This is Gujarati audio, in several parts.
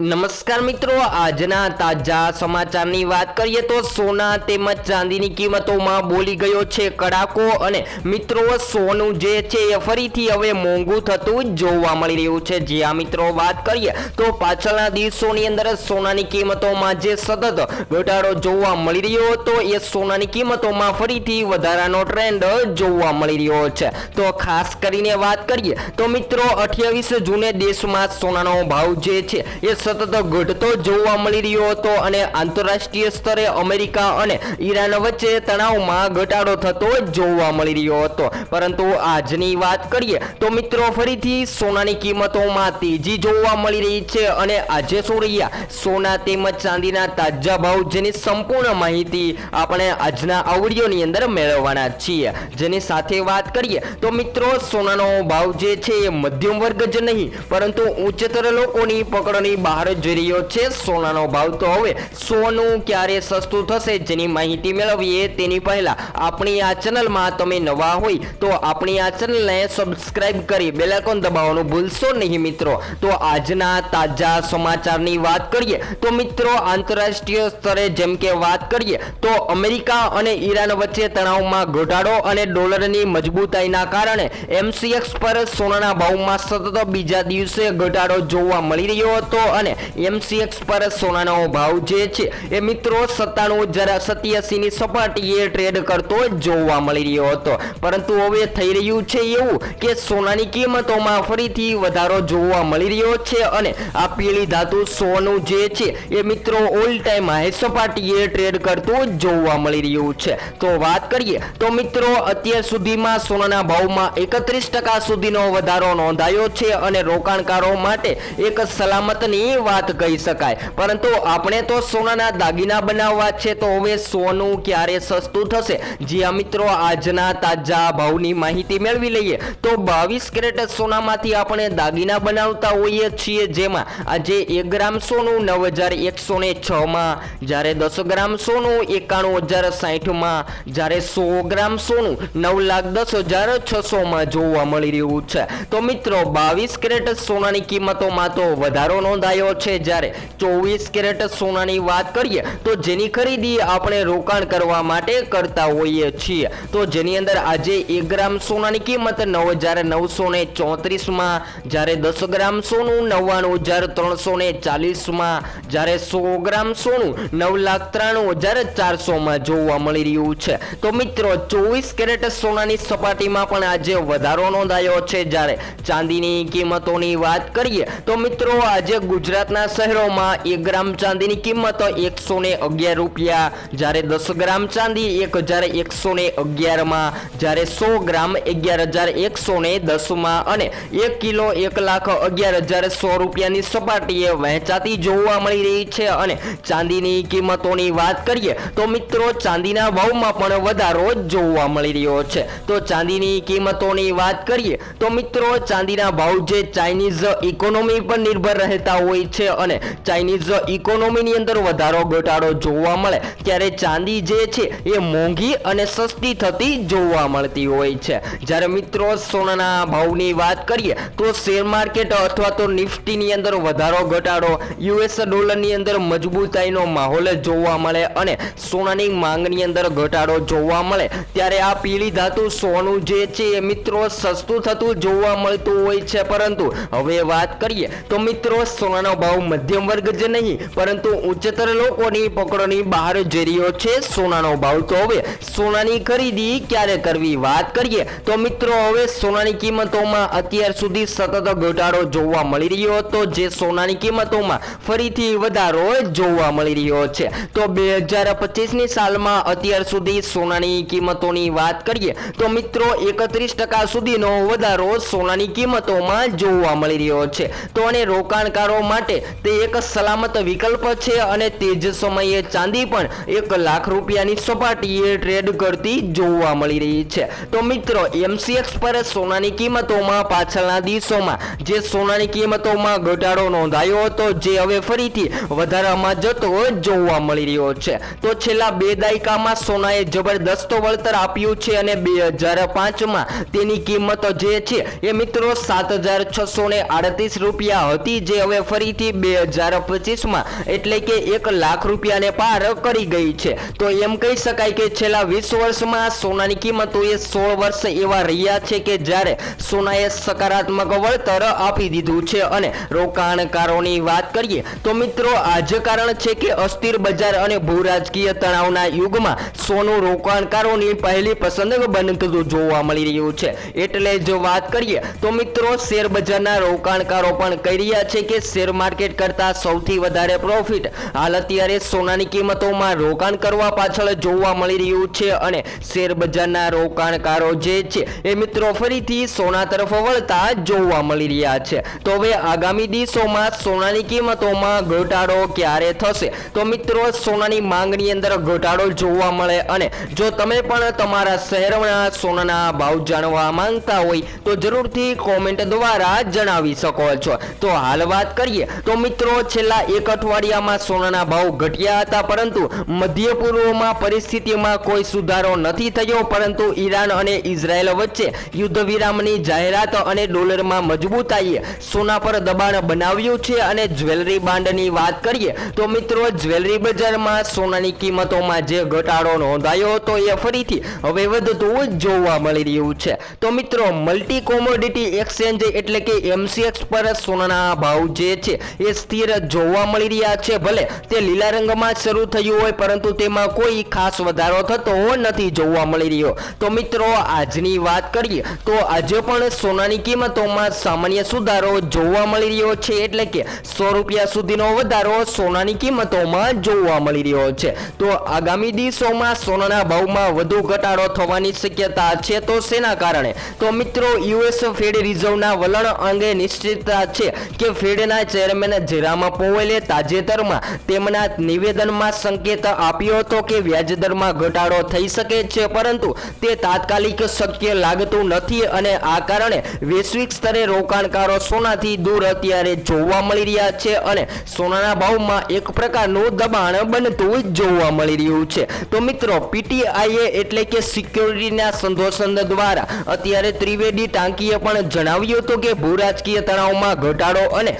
નમસ્કાર મિત્રો, આજના તાજા સમાચારની વાત કરીએ તો સોના તેમજ ચાંદીની કિંમતોમાં બોલી ગયો છે કડાકો અને મિત્રો, સોનું જે છે એ ફરીથી હવે મોંઘું થતું જોવા મળી રહ્યું છે. જે આ મિત્રો, વાત કરીએ તો પાછળના દિવસોની અંદર સોનાની કિંમતોમાં જે સતત ઘટાડો જોવા મળી રહ્યો હતો, એ સોનાની કિંમતોમાં ફરીથી વધારાનો ટ્રેન્ડ જોવા મળી રહ્યો છે. તો ખાસ કરીને વાત કરીએ તો મિત્રો, અઠ્યાવીસ જૂને દેશમાં સોનાનો ભાવ જે છે એ સતત ઘટતો જોવા મળી રહ્યો હતો અને આંતરરાષ્ટ્રીય સ્તરે અમેરિકા અને ઈરાન વચ્ચે તણાવમાં ઘટાડો થતો જોવા મળી રહ્યો હતો. પરંતુ આજની વાત કરીએ તો મિત્રો, ફરીથી સોનાની કિંમતોમાં તેજી જોવા મળી રહી છે અને આજે શું રહ્યા? સોના તેમજ ચાંદીના તાજા ભાવ જેની સંપૂર્ણ માહિતી આપણે આજના આવડીઓની અંદર મેળવવાના છીએ. જેની સાથે વાત કરીએ તો મિત્રો, સોનાનો ભાવ જે છે એ મધ્યમ વર્ગ જ નહીં, પરંતુ ઉચ્ચતર લોકોની પકડની બહાર જઈ રહ્યો છે. સોનાનો ભાવ તો હવે સોનું ક્યારે સસ્તું થશે જેની માહિતી મેળવીએ તેની પહેલા આપણી આ ચેનલમાં તમે નવા હોય તો આપણી આ ચેનલને સબસ્ક્રાઇબ કરી બેલાકોન દબાવવાનું ભૂલશો નહીં મિત્રો. તો આજના તાજા સમાચારની વાત કરીએ તો મિત્રો આંતરરાષ્ટ્રીય સ્તરે જેમ કે વાત કરીએ તો અમેરિકા અને ઈરાન વચ્ચે તણાવમાં ઘટાડો અને ડોલરની મજબૂતાઈના કારણે એમસીએક્સ પર સોનાના ભાવમાં સતત બીજા દિવસે ઘટાડો જોવા મળી રહ્યો હતો અને એમસીએક્સ પર સોનાનો ભાવ જે છે એ મિત્રો સત્તાણું જરા સત્યાસીની સપાટીએ ટ્રેડ કરતો જોવા મળી રહ્યો હતો. પરંતુ હવે થઈ રહ્યું છે એવું કે સોનાની કિંમતોમાં ફરીથી વધારો જોવા મળી રહ્યો છે અને આ પીળી ધાતુ સોનું જે છે એ મિત્રો ઓલ ટાઈમ હાઈ સપાટીએ ટ્રેડ કરતું જોવા મળી રહ્યું છે. તો વાત કરીએ તો મિત્રો અત્યાર સુધીમાં સોનાના ભાવમાં એકત્રીસ ટકા સુધીનો વધારો નોંધાયો છે અને રોકાણકારો માટે એક સલામતની વાત કહી શકાય. પરંતુ આપણે તો સોનાના દાગીના બનાવવા છે, તો હવે સોનું ક્યારે સસ્તું થશે? જ્યાં મિત્રો, આજના તાજા ભાવની માહિતી મેળવી લઈએ. તો બાવીસ કેરેટ સોનામાંથી આપણે દાગીના બનાવતા હોઈએ છીએ, જેમાં આજે એક ગ્રામ સોનું, નવ હજાર એકસો ને છમાં જ્યારે દસ ગ્રામ સોનું, એકાણું હજાર સાહીઠમાં જ્યારે સો ગ્રામ સોનું, નવ લાખ દસ હજાર છસોમાં જોવા મળી રહ્યું છે. તો મિત્રો, બાવીસ કેરેટ સોનાની કિંમતોમાં તો વધારો નોંધાયો છે. જ્યારે ચોવીસ કેરેટ સોનાની વાત કરીએ, તો જેની ખરીદી આપણે રોકાણ કરવા માટે કરતા હોઈએ છીએ. તો જેની અંદર આજે એક ગ્રામ સોનાની કિંમત નવ હજાર નવસો ને ચોત્રીસમાં જ્યારે દસ ગ્રામ સોનું નવ્વાણું હજાર ત્રણસો ને ચાલીસમાં જ્યારે સો ગ્રામ સોનું નવ લાખ ત્રાણું હજાર ચારસોમાં જોવા મળી રહ્યું છે. તો મિત્રો, ચોવીસ કેરેટ સોનાની સપાટીમાં પણ આજે વધારો નોંધાયો છે. જ્યારે ચાંદીની કિંમતોની વાત કરીએ, તો મિત્રો, આજે ગુજરાતના શહેરોમાં એક ગ્રામ ચાંદીની કિંમત એકસો ને અગિયાર રૂપિયા. જ્યારે દસ ગ્રામ ચાંદી એક હજાર એકસો ને અગિયારમાં. જ્યારે સો ગ્રામ અગિયાર હજાર એકસો ને દસમાં. અને એક કિલો એક લાખ અગિયાર હજાર સો રૂપિયાની સપાટીએ વહેંચાતી જોવા મળી રહી છે. અને ચાંદીની કિંમતોની વાત કરીએ તો મિત્રો, ચાંદીના ભાવમાં પણ વધારો જોવા મળી રહ્યો છે. તો ચાંદીની કિંમતોની વાત કરીએ તો મિત્રો, ચાંદીના ભાવ જે ચાઇનીઝ ઇકોનોમી પર નિર્ભર રહેતા હોય છે અને ચાઇનીઝ ઇકોનોમીની અંદર વધારો ઘટાડો જોવા મળે. ત્યારે ચાંદી જે છે એ મોંઘી અને સસ્તી થતી જોવા મળતી હોય છે. જ્યારે મિત્રો સોનાના ભાવની વાત કરીએ, તો શેર માર્કેટ અથવા તો નિફ્ટીની અંદર વધારો ઘટાડો યુએસ ડોલરની અંદર મજબૂતાઈનો માહોલ જોવા મળે અને સોનાની માંગની અંદર ઘટાડો જોવા મળે. ત્યારે આ પીળી ધાતુ સોનું જે છે એ મિત્રો સસ્તું થતું જોવા મળતું હોય છે. પરંતુ હવે વાત કરીએ, તો મિત્રો સોનાનો ભાવ મધ્યમ વર્ગ જ નહીં, પરંતુ ઉચ્ચતર લોકોની પકડોની બહાર જઈ રહ્યો છે સોનાનો ભાવ. તો હવે સોનાની ખરીદી ક્યારે કરવી વાત કરીએ? તો મિત્રો, હવે સોનાની કિંમતોમાં અત્યાર સુધી સતત ઘટાડો જોવા મળી રહ્યો હતો, જે સોનાની કિંમતોમાં ફરીથી વધારો જોવા મળી રહ્યો છે. તો બે હજાર પચીસની સાલમાં અત્યાર સુધી સોનાની કિંમતોની વાત કરીએ, તો મિત્રો, એકત્રીસ ટકા સુધીનો વધારો સોનાની કિંમતોમાં જોવા મળી રહ્યો છે. તો અને રોકાણકારો માટે તે એક સલામત વિકલ્પ છે અને તે જ સમયે ચાંદી પણ એક લાખ રૂપિયાની સપાટીએ ટ્રેડ કરતી જોવા મળી રહી છે. તો મિત્રો એમસીએક્સ પર સોનાની કિંમતોમાં પાછળના દિવસોમાં જે સોનાની કિંમતોમાં ઘટાડો નોંધાયો હતો, જે હવે ફરીથી વધારામાં જતો જોવા મળી રહ્યો છે. તો છેલ્લા બે દાયકામાં સોનાએ જબરદસ્ત વળતર આપ્યું છે અને બે હજાર પાંચમાં તેની કિંમત જે છે એ મિત્રો સાત હજાર છસો ને આડત્રીસ રૂપિયા હતી, જે હવે ફરી ફરીથી બે હજાર પચીસમાં એટલે કે એક લાખ રૂપિયાને પાર કરી ગઈ છે. તો એમ કહી શકાય કે છેલ્લા વીસ વર્ષમાં સોનાની કિંમતો એ સોળ વર્ષ એવા રહ્યા છે કે જ્યારે સોનાએ સકારાત્મક વળતર આપી દીધું છે. અને રોકાણકારોની વાત કરીએ તો મિત્રો આ કારણ છે કે અસ્થિર બજાર અને ભૂરાજકીય તણાવના યુગમાં સોનું રોકાણકારોની પહેલી પસંદ બનતું જોવા મળી રહ્યું છે. એટલે જો વાત કરીએ તો મિત્રો શેર બજારના રોકાણકારો પણ કહી રહ્યા છે કે શેર માર્કેટ કરતાં સૌથી વધારે પ્રોફિટ હાલ અત્યારે સોનાની કિંમતોમાં રોકાણ કરવા પાછળ જોવા મળી રહ્યું છે અને શેર બજારના રોકાણકારો જે છે, એ મિત્રો ફરીથી સોના તરફ વળતા જોવા મળી રહ્યા છે. તો હવે આગામી દિવસોમાં સોનાની કિંમતોમાં ઘટાડો ક્યારે થશે? તો મિત્રો, સોનાની માંગની અંદર ઘટાડો જોવા મળે અને જો તમે પણ તમારા શહેરના સોનાના ભાવ જાણવા માંગતા હોય, તો જરૂરથી કોમેન્ટ દ્વારા જણાવી શકો છો. તો હાલ વાત કરીએ તો મિત્રો, છેલ્લા એક અઠવાડિયામાં સોનાના ભાવ ઘટ્યા હતા, પરંતુ મધ્ય પૂર્વમાં પરિસ્થિતિમાં કોઈ સુધારો નથી થયો, પરંતુ ઈરાન અને ઇઝરાયલ વચ્ચે યુદ્ધ વિરામની જાહેરાત અને ડોલરમાં મજબૂતાઈએ સોના પર દબાણ બનાવ્યું છે અને જ્વેલરી બાંડની વાત કરીએ, તો મિત્રો, જ્વેલરી બજારમાં સોનાની કિંમતોમાં જે ઘટાડો નોંધાયો હતો એ ફરીથી હવે વધતું જોવા મળી રહ્યું છે. તો મિત્રો, મલ્ટી કોમોડિટી એક્સચેન્જ એટલે કે એમસીએક્સ પર સોનાના ભાવ જે છે એ સ્થિર જોવા મળી રહ્યા છે. ભલે તે લીલા રંગમાં શરૂ થયું હોય, પરંતુ તેમાં કોઈ ખાસ વધારો થતો નથી જોવા મળી રહ્યો. તો મિત્રો, આજની વાત કરીએ, તો આજે પણ સોનાની કિંમતોમાં સામાન્ય સુધારો જોવા મળી રહ્યો છે. એટલે કે સો રૂપિયા સુધીનો વધારો સોનાની કિંમતોમાં જોવા મળી રહ્યો છે. તો આગામી દિવસોમાં સોનાના ભાવમાં વધુ ઘટાડો થવાની શક્યતા છે તો શેના કારણે? તો મિત્રો યુએસ ફેડ રિઝર્વના વલણ અંગે નિશ્ચિતતા છે કે ફેડના ચેરમેન જીરામા પોવેલે તાજેતરમાં તેમના નિવેદનમાં સંકેત આપ્યો હતો કે વ્યાજદરમાં ઘટાડો થઈ શકે છે, પરંતુ તે તાત્કાલિક શક્ય લાગતું નથી અને આ કારણે વૈશ્વિક સ્તરે રોકાણકારો સોનાથી દૂર અત્યારે જોવા મળી રહ્યા છે અને સોનાના ભાવમાં એક પ્રકારનું દબાણ બનતું જોવા મળી રહ્યું છે. તો મિત્રો, પીટીઆઈએ એટલે કે સિક્યોરિટીના સંદોષન દ્વારા અત્યારે ત્રિવેદી ટાંકીએ પણ જણાવ્યું હતું કે ભૂરાજકીય તણાવમાં ઘટાડો અને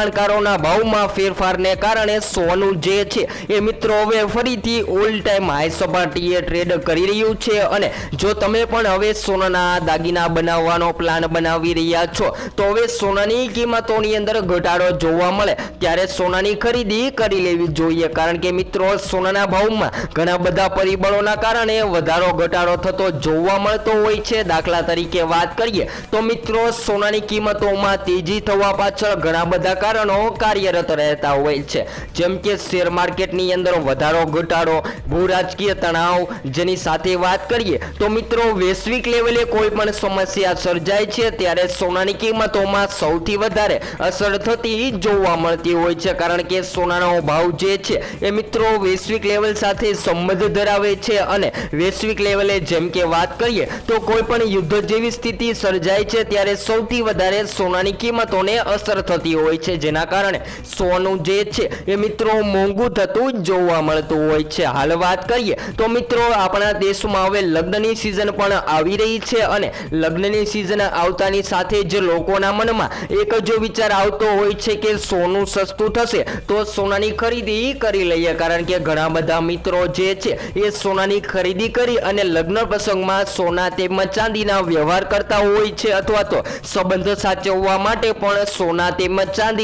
રોકાણકારોના ભાવમાં ફેરફારને કારણે સોનું જે છે એ મિત્રો હવે ફરીથી ઓલ ટાઈમ હાઈ સપાટીએ ટ્રેડ કરી રહ્યું છે અને જો તમે પણ હવે સોનાના દાગીના બનાવવાનો પ્લાન બનાવી રહ્યા છો, તો હવે સોનાની કિંમતોની અંદર ઘટાડો જોવા મળે. ત્યારે સોનાની ખરીદી કરી લેવી જોઈએ, કારણ કે મિત્રો સોનાના ભાવમાં ઘણા બધા પરિબળોના કારણે વધારો ઘટાડો થતો જોવા મળતો હોય છે. દાખલા તરીકે વાત કરીએ, તો મિત્રો સોનાની કિંમતોમાં તેજી થવા પાછળ ઘણા બધા કારણો કાર્યરત રહેતા હોય છે. જેમ કે શેર માર્કેટની અંદર વધારો, ઘટાડો ભૂરાજકીય તણાવ જેની સાથે વાત કરીએ તો મિત્રો વૈશ્વિક લેવલે કોઈ પણ સમસ્યા સર્જાય છે ત્યારે સોનાની કિંમતોમાં સૌથી વધારે અસર થતી જોવા મળતી હોય છે. કારણ કે સોનાનો ભાવ જે છે એ મિત્રો વૈશ્વિક લેવલ સાથે સંબંધ ધરાવે છે અને વૈશ્વિક લેવલે જેમ કે વાત કરીએ તો કોઈ પણ યુદ્ધ જેવી સ્થિતિ સર્જાય છે ત્યારે સૌથી વધારે સોનાની કિંમતોને અસર થતી હોય છે. જેના કારણે સોનું જે છે એ મિત્રો મોંઘું થતું જોવા મળતું હોય છે. હાલ વાત કરીએ તો મિત્રો આપણા દેશમાં હવે લગ્નની સિઝન પણ આવી રહી છે અને લગ્નની સિઝન આવતાની સાથે જ લોકોના મનમાં એક જો વિચાર આવતો હોય છે કે સોનું સસ્તું થશે તો સોનાની ખરીદી કરી લઈએ. કારણ કે ઘણા બધા મિત્રો જે છે એ સોનાની ખરીદી કરી અને લગ્ન પ્રસંગમાં સોના તેમજ ચાંદીના વ્યવહાર કરતા હોય છે અથવા તો સંબંધ સાચવવા માટે પણ સોના તેમજ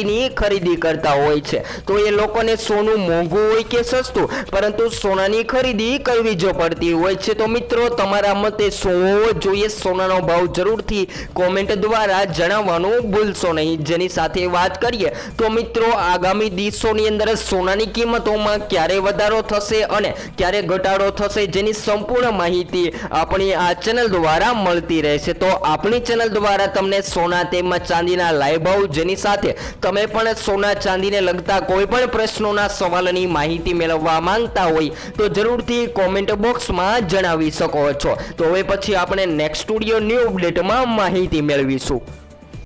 ચાંદીની ખરીદી કરતા હોય છે. તો એ લોકોને સોનું મોંઘું હોય કે સસ્તું, પરંતુ સોનાની ખરીદી કરવી જો પડતી હોય છે, તો મિત્રો તમારા મતે શું હોવો જોઈએ. સોનાનો ભાવ જરૂરથી કોમેન્ટ દ્વારા જણાવવાનું ભૂલશો નહીં. જેની સાથે વાત કરીએ, તો મિત્રો આગામી દિવસોની અંદર સોનાની કિંમતોમાં ક્યારે વધારો થશે અને ક્યારે ઘટાડો થશે જેની સંપૂર્ણ માહિતી આપણી આ ચેનલ દ્વારા મળતી રહેશે. તો આપણી ચેનલ દ્વારા તમને સોના તેમજ ચાંદીના લાઈવ ભાવ જેની સાથે તમે પણ સોના ચાંદીને લગતા કોઈ પણ પ્રશ્નોના સવાલની માહિતી મેળવવા માંગતા હોય તો જરૂરથી કોમેન્ટ બોક્સમાં જણાવી શકો છો. તો હવે પછી આપણે નેક્સ્ટ સ્ટુડિયો ન્યૂ અપડેટમાં માહિતી મેળવીશું.